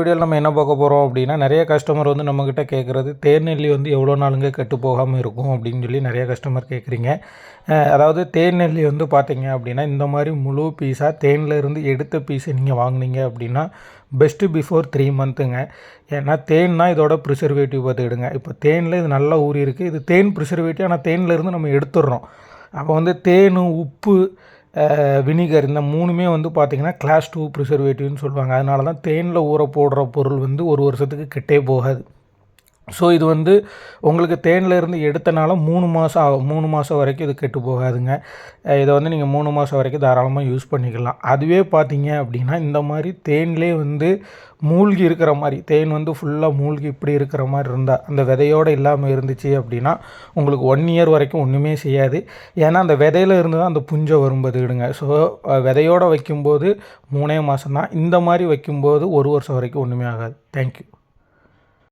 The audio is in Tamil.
வீடியோவில் நம்ம என்ன பார்க்க போகிறோம் அப்படின்னா நிறைய கஸ்டமர் வந்து நம்மக்கிட்ட கேட்குறது தேநெல்லி வந்து எவ்வளோ நாளுங்க கெட்டு போகாமல் இருக்கும் அப்படின்னு சொல்லி நிறைய கஸ்டமர் கேட்குறீங்க அதாவது தேநெல்லி வந்து பார்த்தீங்க அப்படின்னா இந்த மாதிரி முழு பீஸாக தேனில் இருந்து எடுத்த பீஸை நீங்கள் வாங்குனீங்க அப்படின்னா பெஸ்ட்டு பிஃபோர் த்ரீ மந்த்துங்க ஏன்னா தேன்னா இதோட ப்ரிசர்வேட்டிவ் பார்த்துக்கிடுங்க இப்போ தேனில் இது நல்லா ஊறி இருக்குது இது தேன் ப்ரிசர்வேட்டிவ் ஆனால் தேனில் இருந்து நம்ம எடுத்துடுறோம். அப்போ வந்து தேன் உப்பு வினிகர் இந்த மூணுமே வந்து பார்த்திங்கன்னா கிளாஸ் டூ ப்ரிசர்வேட்டிவ்னு சொல்லுவாங்க. அதனால தான் தேனில் ஊற போடுற பொருள் வந்து ஒரு வருஷத்துக்கு கெட்டே போகாது. ஸோ இது வந்து உங்களுக்கு தேனிலேருந்து எடுத்தனால மூணு மாதம் ஆகும். மூணு மாதம் வரைக்கும் இது கெட்டு போகாதுங்க. இதை வந்து நீங்கள் மூணு மாதம் வரைக்கும் தாராளமாக யூஸ் பண்ணிக்கலாம். அதுவே பார்த்தீங்க அப்படின்னா இந்த மாதிரி தேன்லேயே வந்து மூழ்கி இருக்கிற மாதிரி தேன் வந்து ஃபுல்லாக மூழ்கி இப்படி இருக்கிற மாதிரி இருந்தால் அந்த விதையோடு இல்லாமல் இருந்துச்சு அப்படின்னா உங்களுக்கு ஒன் இயர் வரைக்கும் ஒன்றுமே செய்யாது. ஏன்னா அந்த விதையில இருந்து தான் அந்த புஞ்சை வரும்போது விடுங்க ஸோ விதையோடு வைக்கும்போது மூணே மாதம் தான் இந்த மாதிரி வைக்கும்போது ஒரு வருஷம் வரைக்கும் ஒன்றுமே ஆகாது. தேங்க்யூ